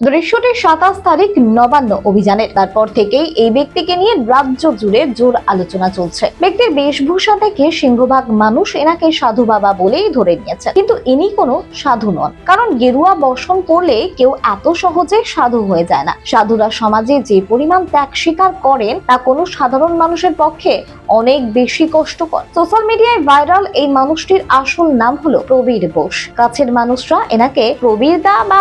দৃশ্যটি সাতাশ তারিখ নবান্ন অভিযানে। তারপর থেকেই এই ব্যক্তিকে নিয়ে রাজ্য জুড়ে জোর আলোচনা চলছে। ব্যক্তির বেশভূষা দেখে সিংহভাগ মানুষ এনাকে সাধু বাবা বলেই ধরে নিয়েছে কিন্তু ইনি কোনো সাধু নন। কারণ গেরুয়া বসন পড়লে কেউ এত সহজে সাধু হয়ে যায় না। সাধুরা সমাজে যে পরিমাণ ত্যাগ স্বীকার করেন তা কোনো সাধারণ মানুষের পক্ষে অনেক বেশি কষ্টকর। সোশ্যাল মিডিয়ায় ভাইরাল এই মানুষটির আসল নাম হলো প্রবীর বোস। কাছের মানুষরা এনাকে প্রবীর দা বা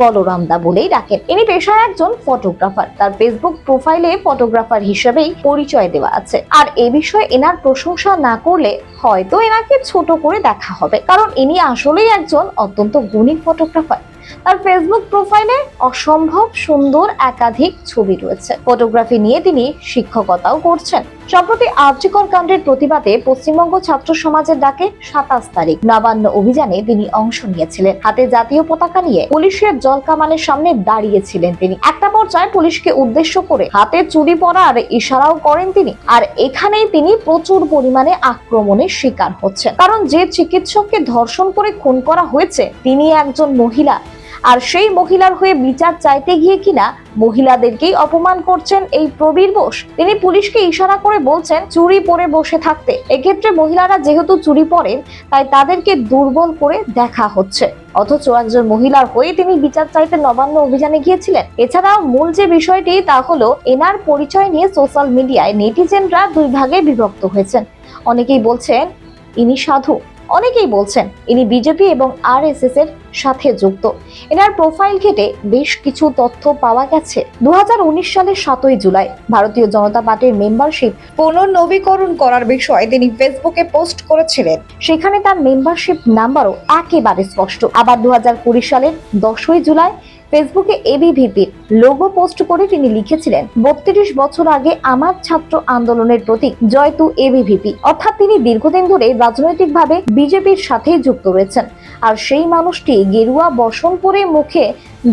বলরাম দা বলেই ডাকেন। ইনি পেশায় একজন ফটোগ্রাফার তার ফেসবুক প্রোফাইলে ফটোগ্রাফার হিসেবেই পরিচয় দেওয়া আছে। আর এ বিষয়ে এনার প্রশংসা না করলে হয়তো এনাকে ছোট করে দেখা হবে। কারণ ইনি আসলেই একজন অত্যন্ত গুণী ফটোগ্রাফার তার ফেসবুক প্রোফাইলে অসম্ভব সুন্দর একাধিক ছবি রয়েছে। ফটোগ্রাফি নিয়ে তিনি শিক্ষকতাও করছেন। সম্প্রতি আর্যিকর কাণ্ডের প্রতিবাদে পশ্চিমবঙ্গ ছাত্র সমাজের ডাকে সাতাশ তারিখ। নবান্ন অভিযানে তিনি অংশ নিয়েছিলেন। হাতে জাতীয় পতাকা নিয়ে পুলিশের জলকামানের সামনে দাঁড়িয়েছিলেন তিনি। একটা পর্যায়ে পুলিশকে উদ্দেশ্য করে হাতে চুরি পরার ইশারাও করেন তিনি। আর এখানেই তিনি প্রচুর পরিমাণে আক্রমণের শিকার হচ্ছেন। কারণ যে চিকিৎসককে ধর্ষণ করে খুন করা হয়েছে, তিনি একজন মহিলা। আর সেই মহিলার হয়ে বিচার চাইতে গিয়ে কিনা মহিলাদেরকেই অপমান করছেন এই প্রবীর বোস। তিনি পুলিশকে ইশারা করে বলছেন, চুরি পরে বসে থাকতে। এক্ষেত্রে মহিলারা যেহেতু চুরি পরেন, তাই তাদেরকে দুর্বল করে দেখা হচ্ছে। অথচ একজন মহিলার হয়ে তিনি বিচার চাইতে নবান্ন অভিযানে গিয়েছিলেন। এছাড়াও মূল যে বিষয়টি, তা হলো এনার পরিচয় নিয়ে সোশ্যাল মিডিয়ায় নেটিজেনরা দুই ভাগে বিভক্ত হয়েছেন। অনেকেই বলছেন, ইনি সাধু। অনেকেই বলছেন ইনি বিজেপি এবং আর এর সাথে যুক্ত। এনার প্রোফাইল ঘেটে বেশ কিছু তথ্য পাওয়া গেছে। দু হাজার উনিশ সালের সাতই জুলাই ভারতীয় জনতা পার্টির মেম্বারশিপ পুনর্নবীকরণ করার বিষয়ে তিনি ফেসবুকে পোস্ট করেছিলেন। সেখানে তার মেম্বারশিপ নাম্বারও একেবারে স্পষ্ট। আবার দু হাজার কুড়ি সালের দশই জুলাই ফেসবুকে এবিভিপির লোগো পোস্ট করে তিনি লিখেছিলেন, বত্রিশ বছর আগে আমার ছাত্র আন্দোলনের প্রতীক জয়তু এবিভিপি। অর্থাৎ তিনি দীর্ঘদিন ধরে রাজনৈতিকভাবে বিজেপির সাথে যুক্ত রয়েছেন। আর সেই মানুষটি গেরুয়া বসন পরে মুখে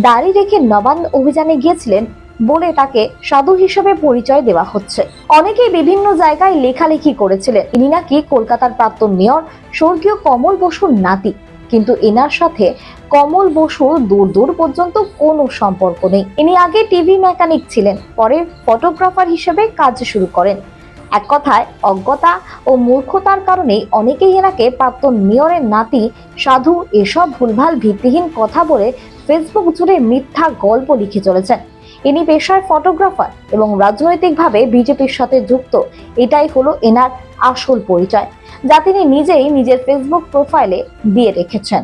দাড়ি রেখে নবান্ন অভিযানে গিয়েছিলেন বলে তাকে সাধু হিসেবে পরিচয় দেওয়া হচ্ছে। অনেকেই বিভিন্ন জায়গায় লেখালেখি করেছিলেন। ইনি নাকি কলকাতার প্রাক্তন মেয়র, স্বর্গীয় কমল বসুর নাতি। কিন্তু এনার সাথে কমল বসুর দূর দূর পর্যন্ত কোনো সম্পর্ক নেই। ইনি আগে টিভি মেকানিক ছিলেন, পরে ফটোগ্রাফার হিসেবে কাজ শুরু করেন। এক কথায়, অজ্ঞতা ও মূর্খতার কারণেই অনেকেই এনাকে প্রাক্তন মেয়রের নাতি সাধু এসব ভুলভাল ভিত্তিহীন কথা বলে ফেসবুক জুড়ে মিথ্যা গল্প লিখে চলেছেন। ইনি পেশায় ফটোগ্রাফার এবং রাজনৈতিকভাবে বিজেপির সাথে যুক্ত। এটাই হলো এনার আসল পরিচয় যা তিনি নিজেই নিজের ফেসবুক প্রোফাইলে দিয়ে রেখেছেন।